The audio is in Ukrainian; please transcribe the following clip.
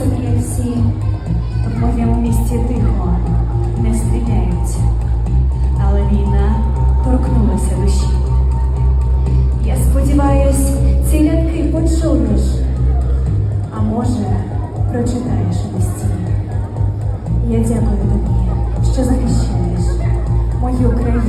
собі, як всі. В моєму місті тихо, не стріляють. Але війна торкнулася душі. Я сподіваюсь, ці рядки почуєш, а може, прочитаєш у листі. Я дякую тобі, що захищаєш мою країну.